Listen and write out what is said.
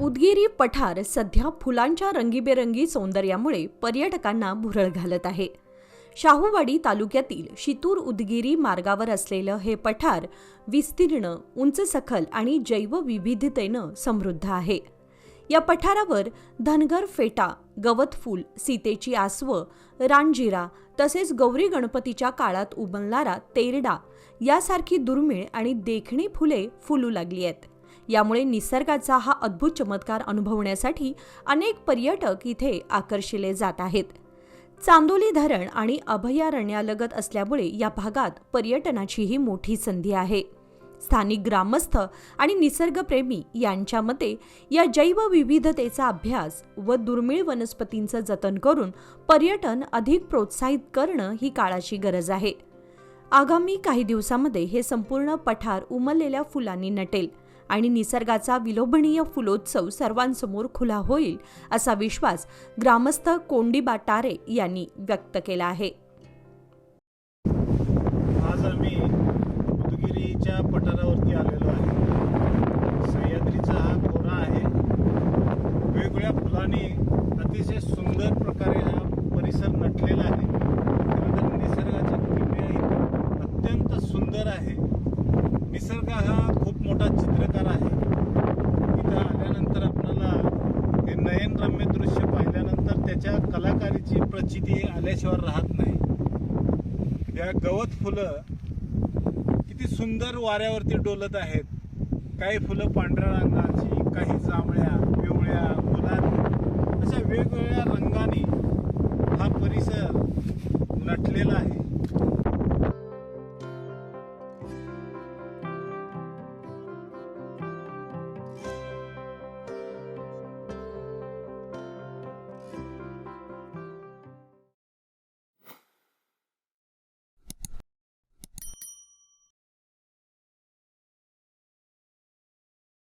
उदगिरी पठार सध्या फुलांच्या रंगीबेरंगी सौंदर्यामुळे पर्यटकांना भुरळ घालत आहे. शाहूवाडी तालुक्यातील शितूर उदगिरी मार्गावर असलेलं हे पठार विस्तीर्ण उंच सखल आणि जैवविविधतेनं समृद्ध आहे. या पठारावर धनगर फेटा गवतफूल सीतेची आसवं रानजिरा तसेच गौरी गणपतीच्या काळात उमलणारा तेरडा यासारखी दुर्मिळ आणि देखणी फुले फुलू लागली आहेत. यामुळे निसर्गाचा हा अद्भुत चमत्कार अनुभवण्यासाठी अनेक पर्यटक इथे आकर्षिले जात आहेत. चांदोली धरण आणि अभयारण्यालगत असल्यामुळे या भागात पर्यटनाचीही मोठी संधी आहे. स्थानिक ग्रामस्थ आणि निसर्गप्रेमी यांच्या मते या जैवविविधतेचा अभ्यास व दुर्मिळ वनस्पतींचं जतन करून पर्यटन अधिक प्रोत्साहित करणं ही काळाची गरज आहे. आगामी काही दिवसामध्ये हे संपूर्ण पठार उमललेल्या फुलांनी नटेल. आणि निसर्गाचा विलोभनीय फुलोत्सव सर्वांसमोर खुला होईल असा विश्वास ग्रामस्थ कोंडीबा टारे यांनी व्यक्त केला आहे. आज आम्ही उदगिरीच्या पठारावरती आलेलो आहे. सह्याद्रीचा हा खोरा आहे. वेगवेगळ्या फुलांनी अतिशय सुंदर प्रकारे हा परिसर नटलेला आहे. निसर्गाचा निसर्गाची किमया अत्यंत सुंदर आहे. निसर्ग हा खूप मोठा चित्र रम्य दृश्य पाहिल्यानंतर त्याच्या कलाकारीची प्रचिती आल्याशिवाय राहत नाही. या गवत फुलं किती सुंदर वाऱ्यावरती डोलत आहेत. काही फुलं पांढऱ्या रंगाची काही जांभळ्या पिवळ्या गुलाबी अशा वेगवेगळ्या रंगाने हा परिसर नटलेला आहे.